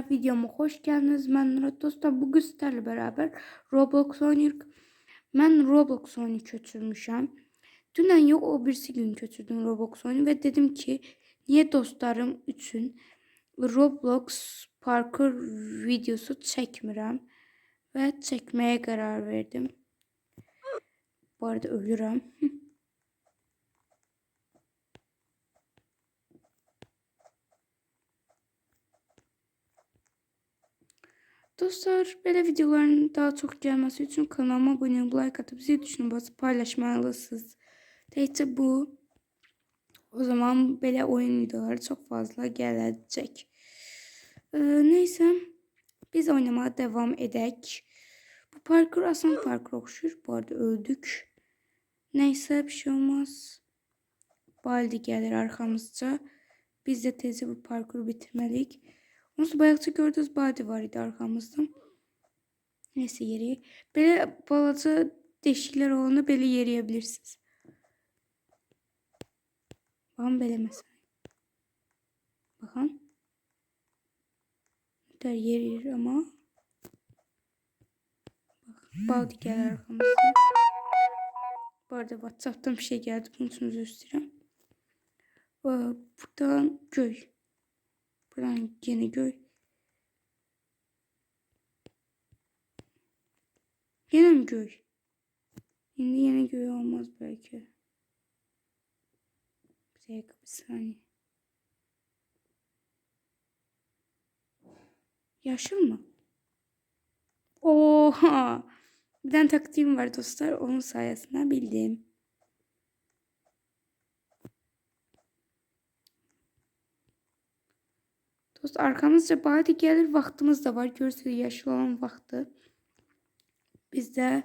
dostlar videoma hoş geldiniz. Ben Murat dostlar bugün sizlerle beraber Roblox oynuyoruz. Ben Roblox oyunu götürmüşüm. Dünden yok o birisi gün götürdüm Roblox oyunu ve dedim ki niye dostlarım için Roblox parkur videosu çekmirəm ve çekmeye karar verdim. Bu arada ölürüm. Dostlar, belə videoların daha çox gəlməsi üçün kanalıma abunə olub, like atıb, zil tuşuna basıb paylaşmalısınız. Təkcə bu. O zaman belə oyun videoları çox fazla gələcək. Ee, neyse, biz oynamaya devam edək. Bu parkur asan parkur oxşur. Bu arada öldük. Neyse, bir şey olmaz. Baldi gəlir arxamızca. Biz də tezcə bu parkuru bitirməliyik. Onsuz bayaqca gördüğünüz badi var idi arkamızda. Neyse yeri. Böyle balaca deşikler olanı böyle yeriyebilirsiniz. Bakın böyle mesela. Bakın. Der yer yer ama. Bak, badi gelir arkamızda. Bu arada Whatsapp'tan bir şey geldi. Özür dilerim. Aa, Buradan göl. Buradan yine göl. Yine mi göl? Şimdi yine göl olmaz belki. Bir dakika bir saniye. Yaşıl mı? Oha! Bir tane taktiğim var dostlar. Onun sayesinde bildim. Dost arkamızca badi gelir vaxtımız da var. Görürsünüz yaşlı olan vaxtı. Biz de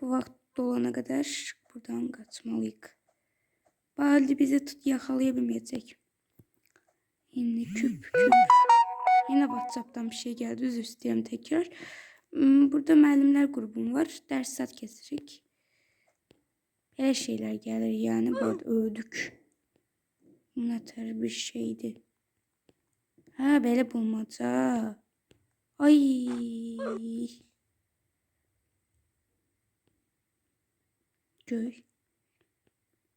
bu vaxt dolana kadar buradan kaçmalıyıq. Badi bizi tut yakalayabilmeyecek. Yine küp küp. Yine WhatsApp'tan bir şey geldi. Üzr istəyirəm tekrar. Hmm, Burada müəllimlər grubum var. Dərs saat kesirik. Elə şeyler gelir yani. Bu arada öldük. Bu ne tər bir şeydi. Ha böyle bulmaca. Ay. Göy.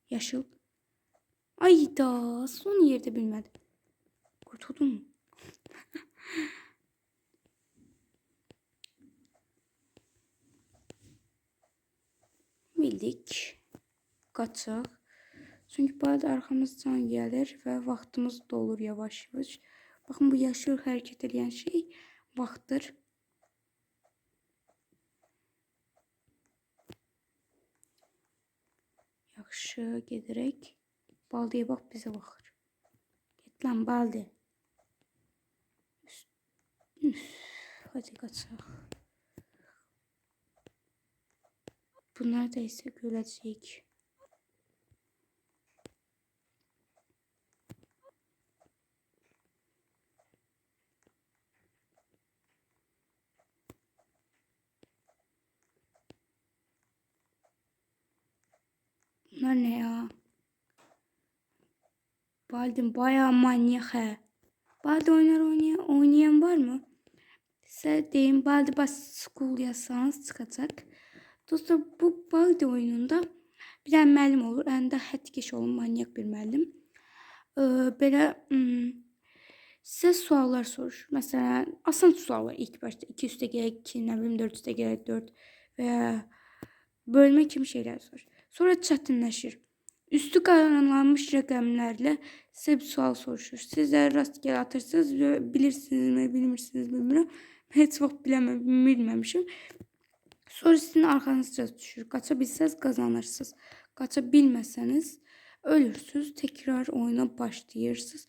Yaşıl. Ay da son yerde bilmedim. Kurtuldum mu? Bildik. Qaçaq. Çünkü bu arada arkamızdan gelir ve vaxtımız dolur yavaş yavaş. Bakın bu yaşıl hareket edən şey vaxtdır. Yaxşı gedərək Baldiyə bax bizə baxır. Get lan Baldi. Üf, hadi qaçaq. Bunlar da isə görəcəyik. Bunlar ne ya? Baldim bayağı manyak he. Baldi oynar oynayan, oynayan var mı? Size deyin Baldi bas school yazsanız çıkacak. Dostlar bu Baldi oyununda bir tane müəllim olur. Əlində hətkeş olan manyak bir müəllim. Ee, belə hmm, sizə suallar soruşur. Məsələn, asan sual var ilk başta. 2 üstə gələk 2, nə bilim 4 üstə gələk 4 və ya bölmə kimi şeylər. Sonra çətinləşir. Üstü qaranlanmış rəqəmlərlə sizə bir sual soruşur. Siz də rastgele atırsınız və bilirsinizmi, bilmirsiniz bilmirəm. Mən heç vaxt biləməm, bilməmişim. Sonra sizin arxanızca düşür. Qaça bilsəz qazanırsınız. Qaça bilməsəniz ölürsüz. Tekrar oyuna başlayırsınız.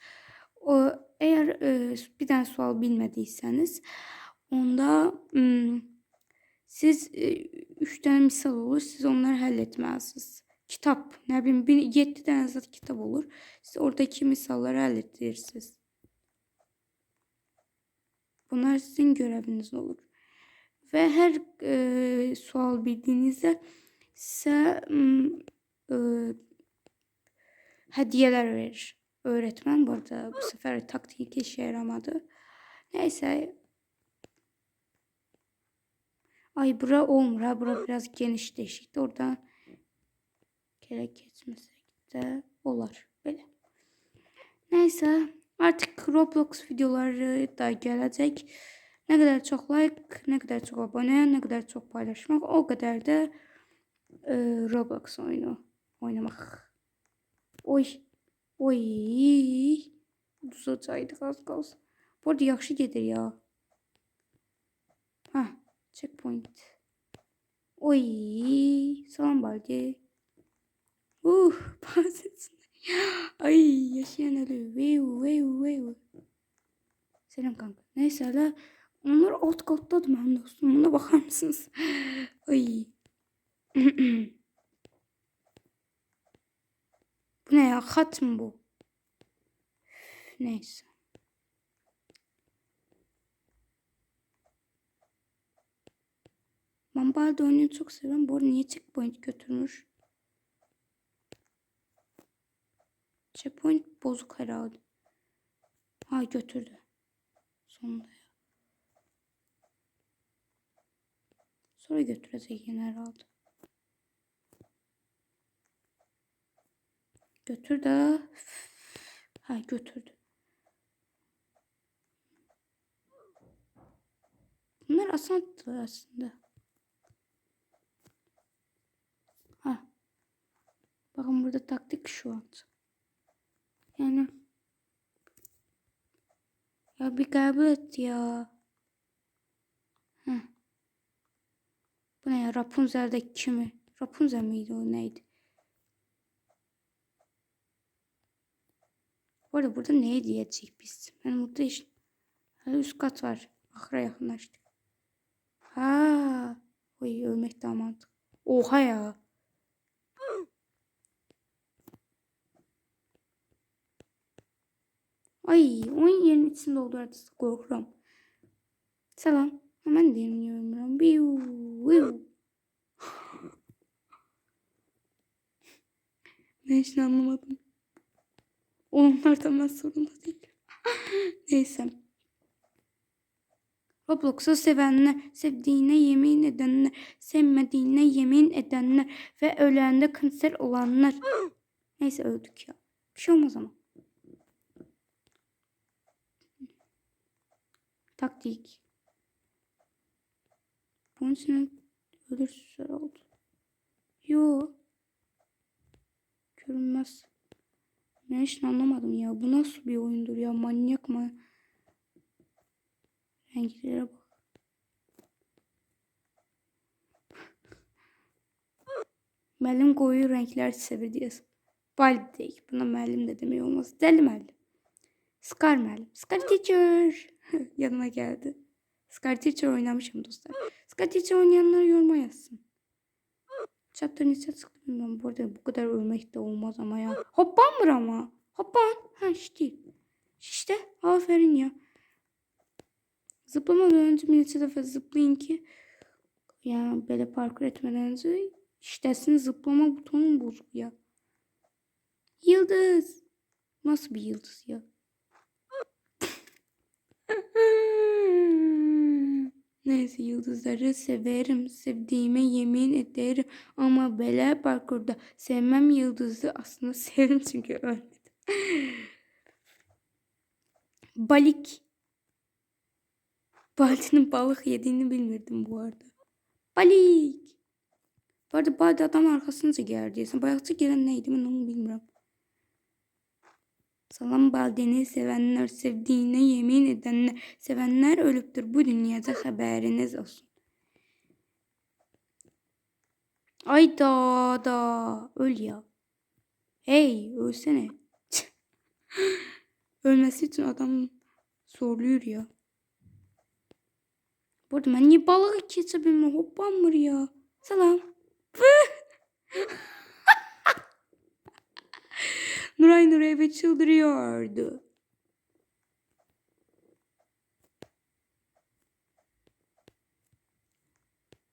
O, eğer e, bir tane sual bilmədiysəniz, onda hmm, siz e, üç tane misal olur. Siz onları həll etməlisiniz. Kitap, ne bileyim, bir, 7 tane zaten kitap olur. Siz oradaki misalları halledirsiniz. Bunlar sizin göreviniz olur. Ve her e, sual bildiğinizde size e, hediyeler verir. Öğretmen bu arada bu sefer taktik işe yaramadı. Neyse. Ay bura olmur ha. Bura biraz geniş deşikti. Oradan gerek geçmesek de olar. Böyle. Neyse. Artık Roblox videoları da gelecek. Ne kadar çok like, ne kadar çok abone, ne kadar çok paylaşmak o kadar da e, Roblox oyunu oynamak. Oy. Oy. Uzataydık az kalsın. Bu arada yaxşı gedir ya. Ha, checkpoint. Oy. Salam baldi. Uh, bahsetsin. Ay yaşayan ölü. Veyu, veyu, veyu. Selam kanka. Neyse hala onlar alt kattadı benim dostum. Buna bakar mısınız? Ay. bu ne ya? Kat mı bu? Neyse. Ben Baldi oyunu çok seviyorum. Bu arada niye checkpoint götürmüş? Checkpoint bozuk herhalde. Ha götürdü. Sonunda ya. Sonra götürecek yine herhalde. Götür de. Ha götürdü. Bunlar asanttı aslında. Ha. Bakın burada taktik şu an. Yani. Ya bir kabul et ya. Heh. Bu ne ya? Rapunzel'deki kimi? Rapunzel miydi o neydi? Bu arada burada neye diyecek biz? Ben burada işte Hala üst kat var. Ahıra yakınlaştık. Ha, oy ölmek daha mantıklı. Oha ya. Ay, oyun yerinin içinde olduğu artık korkuyorum. Selam. Hemen dinliyorum. Biu, biu. ne anlamadım. Onlardan ben sorumlu değilim. Neyse. Roblox'u sevenler, sevdiğine yemin edenler, sevmediğine yemin edenler ve ölende kanser olanlar. Neyse öldük ya. Bir şey olmaz ama. Taktik. Bunun için ölürsüz oldu. Yo. Görünmez. Ben hiç anlamadım ya. Bu nasıl bir oyundur ya? Manyak mı? Renklere bak. Müəllim koyu renkler sevir diyorsun. Bal değil. Buna müəllim de demeyi olmaz. Deli müəllim. Scar müəllim. Scar teacher. Yanıma geldi. Scar teacher oynamışım dostlar. Scar teacher oynayanlar yoruma yazsın. Chapter neçə çıxdı bilmiyorum. Bu arada bu kadar ölmek de olmaz ama ya. Hoppanmır ama. Hoppan. Ha işte. İşte aferin ya. Zıplamadan önce neçə dəfə zıplayın ki yani böyle parkur etmeden önce iştesin zıplama butonu bozuk ya. Yıldız. Nasıl bir yıldız ya? Neyse yıldızları severim. Sevdiğime yemin ederim. Ama böyle parkurda sevmem yıldızı. Aslında severim çünkü ölmedim. Balik. Baldi'nin balık yediğini bilmirdim bu arada. Balik. Bu arada Baldi adam arkasınca geldi. Bayakçı gelen neydi ben onu bilmiyorum. Salam Baldi'ni sevenler, sevdiğine yemin edenler, sevenler ölüptür bu dünyada haberiniz olsun. Ay da da öl ya. Hey ölsene. Ölmesi için adam zorluyor ya. Bu arada ben niye balık keçebilmem hoppamır ya. Selam. Nuray Nuray çıldırıyordu.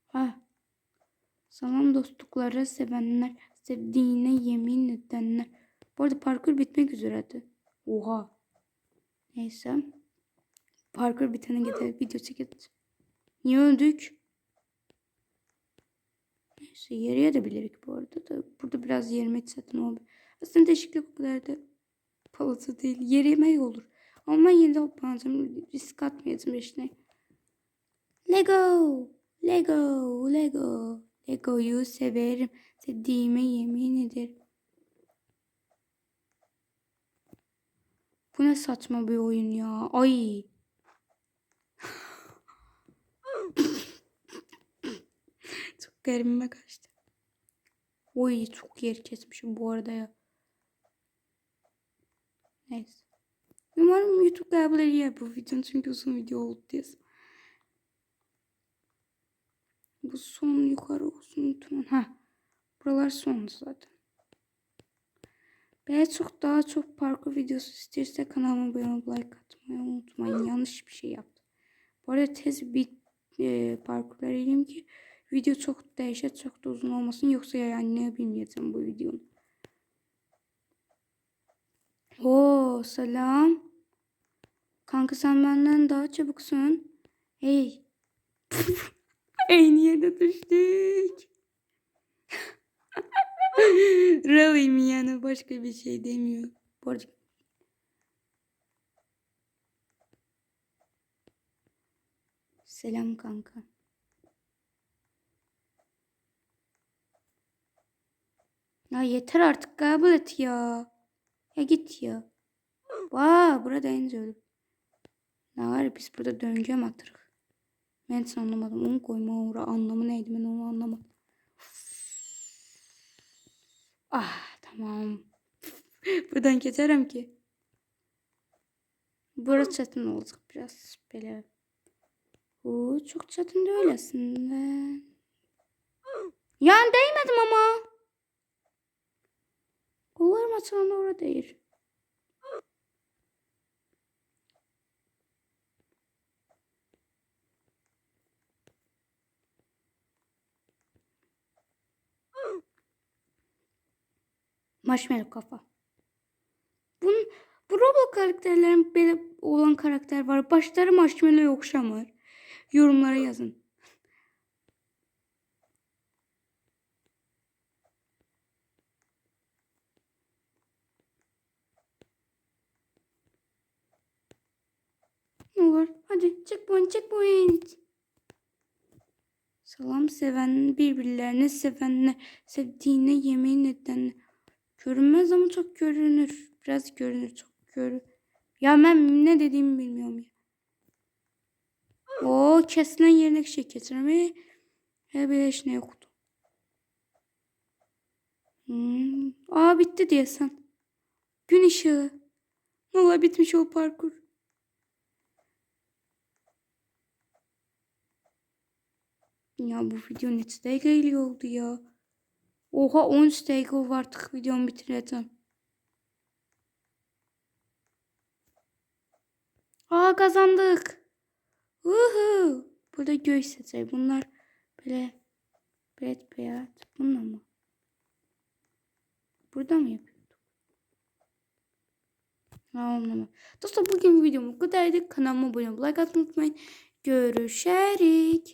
Ha. Salam dostlukları sevenler, sevdiğine yemin edenler. Bu arada parkur bitmek üzeredir. Oha. Neyse. Parkur bitene gider video çekeceğiz. Niye öldük? Neyse yere de bilirik bu arada da. Burada biraz yerime zaten oldu. Aslında değişiklik o kadar da palası değil. Olur. Ama yine de hoplanacağım. Risk atmayacağım işte. Lego. Lego. Lego. Lego'yu severim. Sevdiğime yemin ederim. Bu ne saçma bir oyun ya. Ay. çok garibime kaçtı. Oy çok yer kesmişim bu arada ya. Neyse. Umarım YouTube kabul ediyor bu videonun çünkü uzun video oldu diye. Bu son yukarı olsun lütfen. Ha. Buralar son zaten. Eğer çok daha çok parkur videosu istiyorsa kanalıma abone like atmayı unutmayın. Yanlış bir şey yaptım. Bu arada tez bir e, parkur vereyim ki video çok değişik çok da uzun olmasın. Yoksa yani ne bilmeyeceğim bu videonun. Oo selam. Kanka sen benden daha çabuksun. Hey. Aynı yerde düştük. Ravim yani başka bir şey demiyor. Arada Selam kanka. Ya yeter artık kabul et ya. Ya git ya. Vaa burada zor. Ne var biz burada döngüye mi atırık? Ben hiç anlamadım. Onu koyma uğra anlamı neydi ben onu anlamadım. Ah tamam. Buradan geçerim ki. Burası çetin olacak biraz böyle. Oo, çok çetin değil aslında. Yani değmedim ama. Kollarım açılan orada değil. Marshmallow kafa. Bunun, bu Roblox karakterlerin böyle olan karakter var. Başları marshmallow okşamır. Yorumlara yazın. Olur? Hadi checkpoint checkpoint. Salam seven birbirlerine sevenler sevdiğine yemin edenler. Görünmez ama çok görünür. Biraz görünür çok görünür. Ya ben ne dediğimi bilmiyorum ya. O kesilen yerine şey getirme. He bir iş ne yoktu. Hmm. Aa bitti diye sen. Gün ışığı. Valla bitmiş o parkur. Ya bu video ne dakika oldu ya. Oha 13 dakika oldu artık videomu bitireceğim. Aa kazandık. Uhu. Burada göğüs sesi. Bunlar böyle böyle beyaz. Bununla mı? Burada mı yapıyorduk? Anlamadım. Dostlar bugün videom bu kadardı. Kanalıma abone olmayı like atmayı unutmayın. Görüşürüz.